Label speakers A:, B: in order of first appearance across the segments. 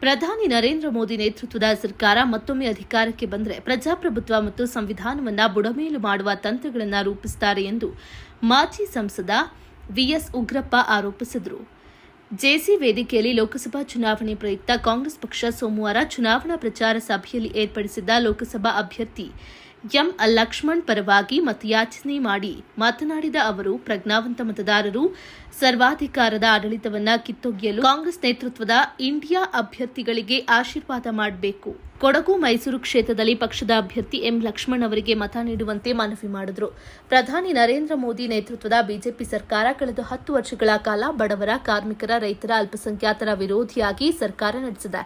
A: ಪ್ರಧಾನಿ ನರೇಂದ್ರ ಮೋದಿ ನೇತೃತ್ವದ ಸರ್ಕಾರ ಮತ್ತೊಮ್ಮೆ ಅಧಿಕಾರಕ್ಕೆ ಬಂದರೆ ಪ್ರಜಾಪ್ರಭುತ್ವ ಮತ್ತು ಸಂವಿಧಾನವನ್ನು ಬುಡಮೇಲು ಮಾಡುವ ತಂತ್ರಗಳನ್ನು ರೂಪಿಸುತ್ತಾರೆ ಎಂದು ಮಾಜಿ ಸಂಸದ ವಿಎಸ್ ಉಗ್ರಪ್ಪ ಆರೋಪಿಸಿದರು. ಜೆಸಿ ವೇದಿಕೆಯಲ್ಲಿ ಲೋಕಸಭಾ ಚುನಾವಣೆ ಪ್ರಯುಕ್ತ ಕಾಂಗ್ರೆಸ್ ಪಕ್ಷ ಸೋಮವಾರ ಚುನಾವಣಾ ಪ್ರಚಾರ ಸಭೆಯಲ್ಲಿ ಏರ್ಪಡಿಸಿದ್ದ ಲೋಕಸಭಾ ಅಭ್ಯರ್ಥಿ ಎಂ ಲಕ್ಷ್ಮಣ್ ಪರವಾಗಿ ಮತಯಾಚನೆ ಮಾಡಿ ಮಾತನಾಡಿದ ಅವರು, ಪ್ರಜ್ಞಾವಂತ ಮತದಾರರು ಸರ್ವಾಧಿಕಾರದ ಆಡಳಿತವನ್ನ ಕಿತ್ತೊಗೆಯಲು ಕಾಂಗ್ರೆಸ್ ನೇತೃತ್ವದ ಇಂಡಿಯಾ ಅಭ್ಯರ್ಥಿಗಳಿಗೆ ಆಶೀರ್ವಾದ ಮಾಡಬೇಕು. ಕೊಡಗು ಮೈಸೂರು ಕ್ಷೇತ್ರದಲ್ಲಿ ಪಕ್ಷದ ಅಭ್ಯರ್ಥಿ ಎಂ ಲಕ್ಷ್ಮಣ್ ಅವರಿಗೆ ಮತ ನೀಡುವಂತೆ ಮನವಿ ಮಾಡಿದರು. ಪ್ರಧಾನಿ ನರೇಂದ್ರ ಮೋದಿ ನೇತೃತ್ವದ ಬಿಜೆಪಿ ಸರ್ಕಾರ ಕಳೆದ ಹತ್ತು ವರ್ಷಗಳ ಕಾಲ ಬಡವರ, ಕಾರ್ಮಿಕರ, ರೈತರ ಅಲ್ಪಸಂಖ್ಯಾತರ ವಿರೋಧಿಯಾಗಿ ಸರ್ಕಾರ ನಡೆಸಿದೆ.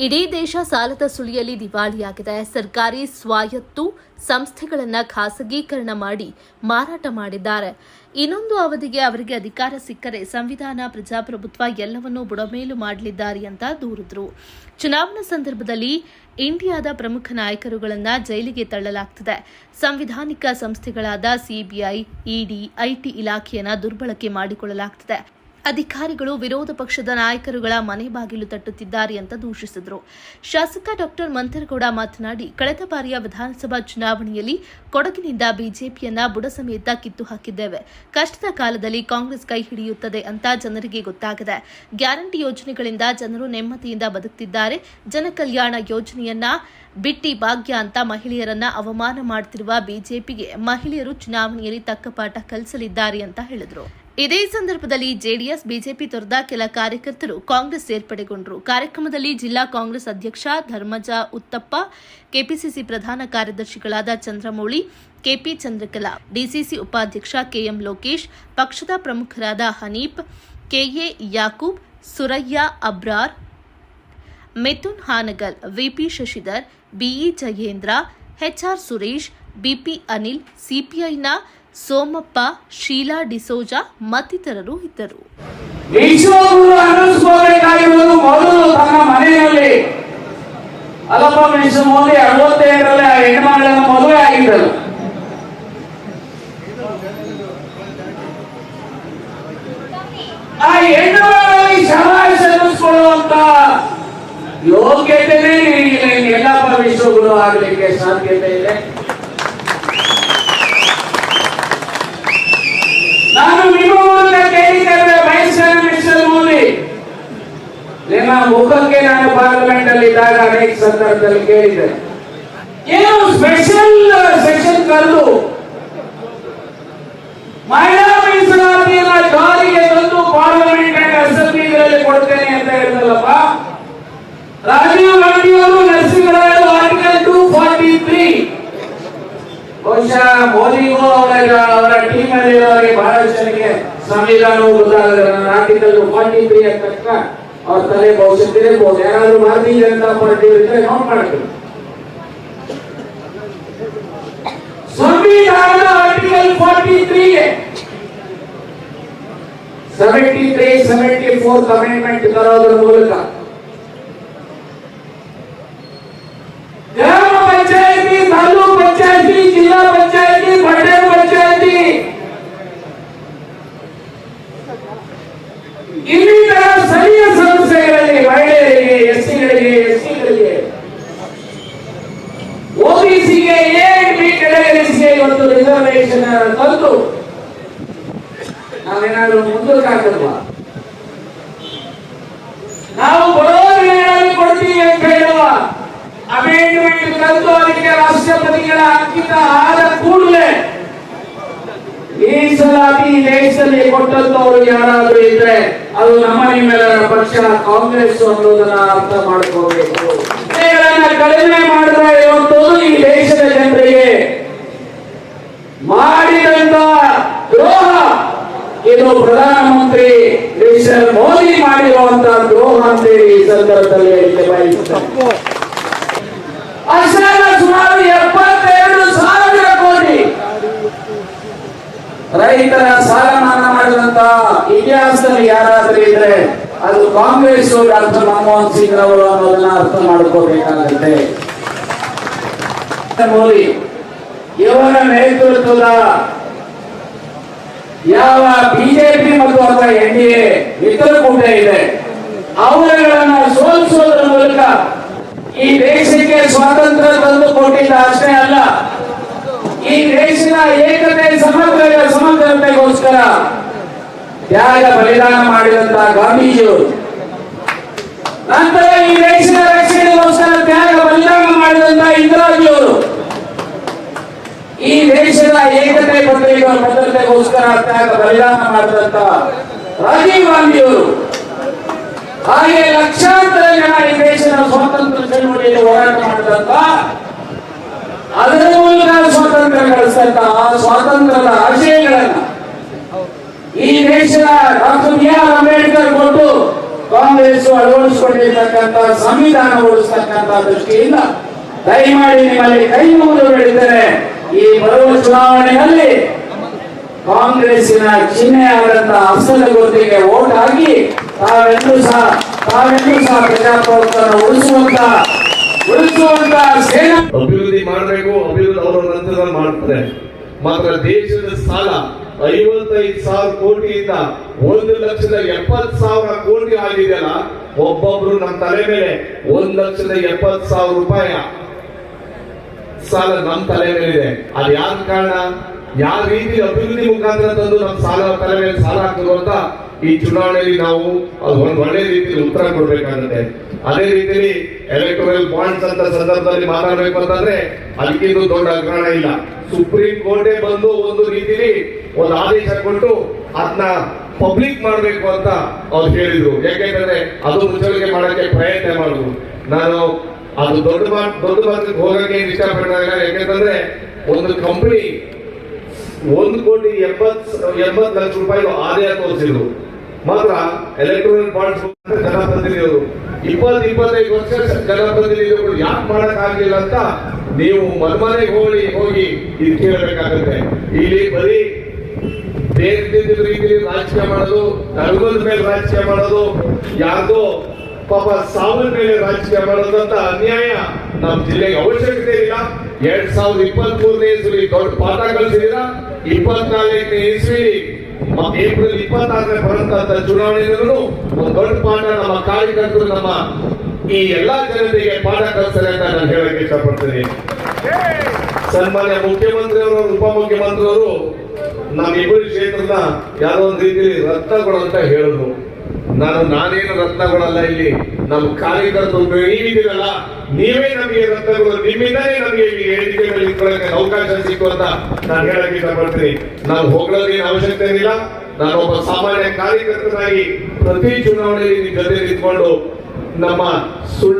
A: ಇಡೀ ದೇಶ ಸಾಲದ ಸುಳಿಯಲ್ಲಿ ದಿವಾಳಿಯಾಗಿದೆ. ಸರ್ಕಾರಿ ಸ್ವಾಯತ್ತು ಸಂಸ್ಥೆಗಳನ್ನು ಖಾಸಗೀಕರಣ ಮಾಡಿ ಮಾರಾಟ ಮಾಡಿದ್ದಾರೆ. ಇನ್ನೊಂದು ಅವಧಿಗೆ ಅವರಿಗೆ ಅಧಿಕಾರ ಸಿಕ್ಕರೆ ಸಂವಿಧಾನ ಪ್ರಜಾಪ್ರಭುತ್ವ ಎಲ್ಲವನ್ನೂ ಬುಡಮೇಲು ಮಾಡಲಿದ್ದಾರೆ ಅಂತ ದೂರಿದ್ರು. ಚುನಾವಣಾ ಸಂದರ್ಭದಲ್ಲಿ ಇಂಡಿಯಾದ ಪ್ರಮುಖ ನಾಯಕರುಗಳನ್ನ ಜೈಲಿಗೆ ತಳ್ಳಲಾಗ್ತಿದೆ. ಸಂವಿಧಾನಿಕ ಸಂಸ್ಥೆಗಳಾದ ಸಿಬಿಐ ಇಡಿ ಐಟಿ ಇಲಾಖೆಯನ್ನ ದುರ್ಬಳಕೆ ಮಾಡಿಕೊಳ್ಳಲಾಗ್ತಿದೆ. ಅಧಿಕಾರಿಗಳು ವಿರೋಧ ಪಕ್ಷದ ನಾಯಕರುಗಳ ಮನೆ ಬಾಗಿಲು ತಟ್ಟುತ್ತಿದ್ದಾರೆ ಅಂತ ದೂಷಿಸಿದರು. ಶಾಸಕ ಡಾಕ್ಟರ್ ಮಂಥರಗೌಡ ಮಾತನಾಡಿ, ಕಳೆದ ಬಾರಿಯ ವಿಧಾನಸಭಾ ಚುನಾವಣೆಯಲ್ಲಿ ಕೊಡಗಿನಿಂದ ಬಿಜೆಪಿಯನ್ನ ಬುಡ ಸಮೇತ ಕಿತ್ತು ಹಾಕಿದ್ದೇವೆ. ಕಷ್ಟದ ಕಾಲದಲ್ಲಿ ಕಾಂಗ್ರೆಸ್ ಕೈ ಹಿಡಿಯುತ್ತದೆ ಅಂತ ಜನರಿಗೆ ಗೊತ್ತಾಗಿದೆ. ಗ್ಯಾರಂಟಿ ಯೋಜನೆಗಳಿಂದ ಜನರು ನೆಮ್ಮದಿಯಿಂದ ಬದುಕ್ತಿದ್ದಾರೆ. ಜನಕಲ್ಯಾಣ ಯೋಜನೆಯನ್ನ ಬಿಟ್ಟಿ ಭಾಗ್ಯ ಅಂತ ಮಹಿಳೆಯರನ್ನ ಅವಮಾನ ಮಾಡುತ್ತಿರುವ ಬಿಜೆಪಿಗೆ ಮಹಿಳೆಯರು ಚುನಾವಣೆಯಲ್ಲಿ ತಕ್ಕ ಪಾಠ ಕಲಿಸಲಿದ್ದಾರೆ ಅಂತ ಹೇಳಿದರು. ಇದೇ ಸಂದರ್ಭದಲ್ಲಿ ಜೆಡಿಎಸ್, ಬಿಜೆಪಿ ತೊರೆದ ಕೆಲ ಕಾರ್ಯಕರ್ತರು ಕಾಂಗ್ರೆಸ್ ಸೇರ್ಪಡೆಗೊಂಡರು. ಕಾರ್ಯಕ್ರಮದಲ್ಲಿ ಜಿಲ್ಲಾ ಕಾಂಗ್ರೆಸ್ ಅಧ್ಯಕ್ಷ ಧರ್ಮಜ ಉತ್ತಪ್ಪ, ಕೆಪಿಸಿಸಿ ಪ್ರಧಾನ ಕಾರ್ಯದರ್ಶಿಗಳಾದ ಚಂದ್ರಮೌಳಿ, ಕೆಪಿ ಚಂದ್ರಕಲಾ, ಡಿಸಿಸಿ ಉಪಾಧ್ಯಕ್ಷ ಕೆಎಂ ಲೋಕೇಶ್, ಪಕ್ಷದ ಪ್ರಮುಖರಾದ Haneef, KA Yakub, Suraiya Abrar, Mithun Hanagal, VP Shashidhar, BE Jayendra HR Suresh, BP Anil, ಸಿಪಿಐನ Somappa, Sheela D'Souza ಮತ್ತಿತರರು ಇದ್ದರು.
B: ಆ ಹೆಣ್ಣುಗಳಲ್ಲಿ ಸಮಾಜ ಅನ್ನಿಸ್ಕೊಳ್ಳುವಂತ ಯೋಗ್ಯತೆನೇ ಎಲ್ಲಪ್ಪ ವಿಶ್ವಗುರು ಆಗಲಿಕ್ಕೆ ಸಾಧ್ಯತೆ ಇದೆ ನಾನು ನಿಮ್ಮ ಮೂಲಕ ಕೇಳಿದ್ದೇವೆ ವಯಸ್ಸಿನ ಮಿಸ್ಟರ್ ಮೋದಿ ಮುಖಕ್ಕೆ ನಾನು ಪಾರ್ಲಿಮೆಂಟ್ ಅಲ್ಲಿ ಇದ್ದಾಗ ಅನೇಕ ಸಂದರ್ಭದಲ್ಲಿ ಕೇಳಿದೆ. ಏನು ಸ್ಪೆಷಲ್ ಸೆಷನ್ ಕರೆದು ಮಹಿಳಾ ಮೀಸಲಾತಿಯನ್ನ ಜಾರಿಗೆ ತಂದು ಪಾರ್ಲಿಮೆಂಟ್ ಅಂಡ್ ಅಸೆಂಬ್ಲಿಗಳಲ್ಲಿ ಕೊಡ್ತೇನೆ ಅಂತ ಹೇಳಿದಲ್ಲಪ್ಪ ರಾಜೀವ್ ಗಾಂಧಿ ಅವರು ನರಸಿಂಹರಾಯರು ಆರ್ಟಿಕಲ್ ಟೂ ಫಾರ್ಟಿ ತ್ರೀ ಬಹುಶಃ ಮೋದಿಗೂ ಅವರ ಅವರ ಟೀಮ್ ಅಲ್ಲಿ ಬಹಳಷ್ಟು ಜನಕ್ಕೆ ಸಂವಿಧಾನವು ಆರ್ಟಿಕಲ್ ಫಾರ್ಟಿ ತ್ರೀ ಅಂತ ತಕ್ಷಣ ಅವ್ರ ತಲೆ ಬಹುಶಃ ತಿರುಗಬಹುದು ಯಾರಾದ್ರೂ ಭಾರತೀಯ ಜನತಾ ಪಾರ್ಟಿ ಇದ್ರೆ ನೋಟ್ ಮಾಡ್ತೀವಿ ಸಂವಿಧಾನದ article forty ತ್ರೀಗೆ seventy three seventy fourth amendment ತರೋದ್ರ ಮೂಲಕ ಮುಂದಕ್ಕೆ ನಾವು ಬಡವರಿಗೆ ಕೊಡ್ತೀವಿ ಅಂತ ಹೇಳುವ ಅಮೆಂಡ್ಮೆಂಟ್ ತಂದು ಅದಕ್ಕೆ ರಾಷ್ಟ್ರಪತಿಗಳ ಅಂಕಿತ ಆದ ಕೂಡಲೇ ಮೀಸಲಾತಿ ದೇಶದಲ್ಲಿ ಕೊಟ್ಟಂತವರು ಯಾರಾದರೂ ಇದ್ರೆ ಅದು ನಮ್ಮ ನಿಮ್ಮೆಲ್ಲರ ಪಕ್ಷ, ಕಾಂಗ್ರೆಸ್ ಅನ್ನೋದನ್ನ ಅರ್ಥ ಮಾಡ್ಕೋಬೇಕು. ಕಡಿಮೆ ಮಾಡಿದ್ರೆ ಇವತ್ತು ಈ ದೇಶದ ಜನರಿಗೆ ದ್ರೋಹ ಇದು ಪ್ರಧಾನಮಂತ್ರಿ ಮೋದಿ ಮಾಡಿರುವಂತಹ ದ್ರೋಹ ಅಂತೇಳಿ ಈ ಸಂದರ್ಭದಲ್ಲಿ ಅಷ್ಟೆಲ್ಲ ಸುಮಾರು ಎಪ್ಪತ್ತೆರಡು ಸಾವಿರ ಕೋಟಿ. ರೈತರ ಸಾಲ ಮನ್ನಾ ಮಾಡಿದಂತ ಇತಿಹಾಸದಲ್ಲಿ ಯಾರಾದ್ರೂ ಇದ್ರೆ ಅದು ಕಾಂಗ್ರೆಸ್ ಡಾಕ್ಟರ್ ಮನಮೋಹನ್ ಸಿಂಗ್ ಅವರು ಅನ್ನೋದನ್ನ ಅರ್ಥ ಮಾಡ್ಕೋಬೇಕಾಗುತ್ತೆ. ಮೋದಿ ಇವರ ನೇತೃತ್ವದ ಯಾವ ಬಿಜೆಪಿ ಮತ್ತು ಅವರ ಎನ್ ಡಿ ಎ ಮಿತ್ರಕೂಟ ಇದೆ, ಅವರುಗಳನ್ನು ಸೋಲಿಸೋದ್ರ ಮೂಲಕ ಸ್ವಾತಂತ್ರ್ಯ ತಂದು ಕೊಟ್ಟಿದ್ದ ಅಷ್ಟೇ ಅಲ್ಲ, ಈ ದೇಶದ ಏಕತೆ ಸಮಗ್ರ ಸಮಗ್ರತೆಗೋಸ್ಕರ ತ್ಯಾಗ ಬಲಿದಾನ ಮಾಡಿದಂತ ಗಾಂಧೀಜಿಯವರು ನಂತರ ಈ ದೇಶದ ರಕ್ಷಣೆಗೋಸ್ಕರ ತ್ಯಾಗ ಬಲಿದಾನ ಮಾಡಿದಂತ ಇಂದಿರಾಜಿಯವರು. ಈ ದೇಶದ ಪತ್ರಿಕೆಯ ಭದ್ರತೆ ಭದ್ರತೆಗೋಸ್ಕರ ತ್ಯಾಗ ಬಲಿದಾನ ಮಾಡಿದಂತ ರಾಜೀವ್ ಗಾಂಧಿಯವರು. ಹಾಗೆ ಲಕ್ಷಾಂತರ ಜನ ಈ ದೇಶದ ಸ್ವಾತಂತ್ರ್ಯ ಚಳವಳಿಯಲ್ಲಿ ಹೋರಾಟ ಮಾಡಿದಂತ ಅದರ ಮೂಲಕ ಸ್ವಾತಂತ್ರ್ಯ ಗಳಿಸಿದಂತಹ ಸ್ವಾತಂತ್ರ್ಯದ ಆಶಯಗಳನ್ನ ಈ ದೇಶದ ಡಾಕ್ಟರ್ ಬಿ ಆರ್ ಅಂಬೇಡ್ಕರ್ ಕೊಟ್ಟು ಕಾಂಗ್ರೆಸ್ ಅಳವಡಿಸಿಕೊಂಡಿರ್ತಕ್ಕಂಥ, ಸಂವಿಧಾನ ಉಳಿಸ್ತಕ್ಕಂಥ ದೃಷ್ಟಿಯಿಂದ ದಯಮಾಡಿ ನಿಮ್ಮಲ್ಲಿ ಕೈ ಮುಗಿದು ಬೇಡಿದರೆ ಈ ಬರುವ ಚುನಾವಣೆಯಲ್ಲಿ ಕಾಂಗ್ರೆಸ್ಸಿನ ಚಿಹ್ನೆ ಆದಂತಹ ಹಸ್ತದ ಗುರುತಿಗೆ ಓಟ್ ಹಾಕಿ ತಾವೆಲ್ಲರೂ ಸಹ ತಾವೆಲ್ಲರೂ ಸಹ ಪ್ರಜಾಪ್ರಭುತ್ವವನ್ನು ಉಳಿಸುವಂತ ಉಳಿಸುವಂತ
C: ಅಭಿವೃದ್ಧಿ ಮಾಡಬೇಕು, ಅಭಿವೃದ್ಧಿ ಅವರ ನಂತರದಲ್ಲಿ ಮಾಡ್ತಾರೆ ಮಾತ್ರ ದೇಶದ ಸಾಲ ಐವತ್ತೈದು ಸಾವಿರ ಕೋಟಿಯಿಂದ ಒಂದು ಲಕ್ಷದ ಎಪ್ಪತ್ತು ಸಾವಿರ ಕೋಟಿ ಆಗಿದೆಯಲ್ಲ, ಒಬ್ಬೊಬ್ರು ನಮ್ಮ ತಲೆ ಮೇಲೆ ಒಂದು ಲಕ್ಷದ ಎಪ್ಪತ್ತು ಸಾವಿರ ರೂಪಾಯಿ ಸಾಲ ನಮ್ಮ ತಲೆ ಮೇಲಿದೆ. ಅದು ಯಾರ ಕಾರಣ? ಯಾವ ರೀತಿ ಅಭಿವೃದ್ಧಿ ಮುಖಾಂತರ ತಂದು ನಮ್ಮ ಸಾಲ ತಲೆ ಮೇಲೆ ಸಾಲ ಹಾಕಿದ್ರು ಅಂತ ಈ ಚುನಾವಣೆಯಲ್ಲಿ ನಾವು ಅದು ಒಂದು ಒಳ್ಳೆ ರೀತಿಯಲ್ಲಿ ಉತ್ತರ ಕೊಡ್ಬೇಕಾಗುತ್ತೆ. ಅದೇ ರೀತಿಯಲ್ಲಿ ಎಲೆಕ್ಟೋರಲ್ ಬಾಂಡ್ಸ್ ಅಂತ ಸಂದರ್ಭದಲ್ಲಿ ಮಾತಾಡಬೇಕು ಅಂತಂದ್ರೆ ಅದಕ್ಕಿಂತ ದೊಡ್ಡ ಅಗ್ರಹಣ ಇಲ್ಲ. ಸುಪ್ರೀಂ ಕೋರ್ಟೇ ಬಂದು ಒಂದು ರೀತಿಲಿ ಒಂದು ಆದೇಶ ಕೊಟ್ಟು ಅದನ್ನ ಪಬ್ಲಿಕ್ ಮಾಡಬೇಕು ಅಂತ ಅವ್ರು ಹೇಳಿದ್ರು. ಯಾಕೆಂದ್ರೆ ಅದು ಮುಚ್ಚಳಿಕೆ ಮಾಡಕ್ಕೆ ಪ್ರಯತ್ನ ಮಾಡಿದ್ರು ನಾನು ಅದು ದೊಡ್ಡ ಮಾತು ದೊಡ್ಡ ಮಾತಿಗೆ ಹೋಗಕ್ಕೆ ಏನ್ ಇಷ್ಟಪಡ್ತಾರೆ ಯಾಕೆಂತಂದ್ರೆ ಒಂದು ಕಂಪನಿ ಒಂದು ಕೋಟಿ ಎಂಬತ್ ಎಂಬತ್ ಲಕ್ಷ ರೂಪಾಯಿ ಆದಾಯ ತೋರಿಸಿದ್ರು. ಮಾತ್ರ ಎಲೆಕ್ಟ್ರಾನಿಕ್ ಬಾಂಡ್ಸ್ ಜನಪ್ರತಿನಿಧಿಗಳು ಇಪ್ಪತ್ತು ಇಪ್ಪತ್ತೈದು ವರ್ಷ ಜನಪ್ರತಿನಿಧಿಗಳು ಯಾಕೆ ಮಾಡಕ್ ಆಗಿಲ್ಲ ಅಂತ ನೀವು ಮನ್ಮನೆಗೆ ಹೋಗಿ ಹೋಗಿ ಇದು ಕೇಳಬೇಕಾಗುತ್ತೆ. ಇಲ್ಲಿ ಬರೀ ಬೇರೆ ಬೇರೆ ರೀತಿಯಲ್ಲಿ ರಾಜಕೀಯ ಮಾಡೋದು ನಲ್ವಲ್ ಮೇಲೆ ರಾಜಕೀಯ ಮಾಡೋದು, ಯಾರ್ದೋ ಪಾಪ ಸಾವಿರ ಮೇಲೆ ರಾಜಕೀಯ ಮಾಡೋದಂತ ಅನ್ಯಾಯ ನಮ್ಮ ಜಿಲ್ಲೆಗೆ ಅವಶ್ಯಕತೆ ಇಲ್ಲ. ಎರಡ್ ಸಾವಿರದ ಇಪ್ಪತ್ತ್ ಮೂರನೇ ಇಸ್ವಿ ದೊಡ್ಡ ಪಾಠ ಕಲಿಸಿದಿರ ಇಪ್ಪತ್ನಾಲ್ಕನೇ ಇಸ್ವಿ ಏಪ್ರಿಲ್ ಇಪ್ಪತ್ತಾರನೇ ಬರಂತ ಚುನಾವಣೆಯಲ್ಲೂ ಒಂದು ದೊಡ್ಡ ಪಾಠ ನಮ್ಮ ಕಾರ್ಯಕರ್ತರು ನಮ್ಮ ಈ ಎಲ್ಲಾ ಜನತೆಗೆ ಪಾಠ ಕಲಿಸ್ತಾರೆ ಅಂತ ನಾನು ಹೇಳಕ್ಕೆ ಇಷ್ಟಪಡ್ತೀನಿ. ಸನ್ಮಾನ್ಯ ಮುಖ್ಯಮಂತ್ರಿಯವರು, ಉಪಮುಖ್ಯಮಂತ್ರಿಯವರು ನಮ್ಮ ಇಬ್ಬರು ಕ್ಷೇತ್ರದ ಯಾರೋ ಒಂದು ರೀತಿಯಲ್ಲಿ ರತ್ನಗಳು ಅಂತ ಹೇಳಿದ್ರು. ನಾನು ನಾನೇನು ರತ್ನಗಳಲ್ಲ ಇಲ್ಲಿ. ನಮ್ಮ ಕಾರ್ಯಕರ್ತರು ನೀವಿದ್ದೀರಲ್ಲ ನೀವೇ ನಮಗೆ ರತ್ನಗಳು ನಿಮ್ಮಿಂದಲೇ ನಮಗೆ ಇಲ್ಲಿ ನಿಂತ್ಕೊಳ್ಳೋಕೆ ಅವಕಾಶ ಸಿಕ್ಕು ಅಂತ ನಾನು ಹೇಳಕ್ಕೆ ಇಷ್ಟಪಡ್ತೀನಿ. ನಾನು ಹೋಗ್ಳೋದೇನು ಅವಶ್ಯಕತೆ ಇಲ್ಲ ನಾನು ಒಬ್ಬ ಸಾಮಾನ್ಯ ಕಾರ್ಯಕರ್ತನಾಗಿ ಪ್ರತಿ ಚುನಾವಣೆಯಲ್ಲಿ ನಿಮ್ಮ ಜೊತೆ ನಿಂತ್ಕೊಂಡು ನಮ್ಮ ಸುಳ್ಳು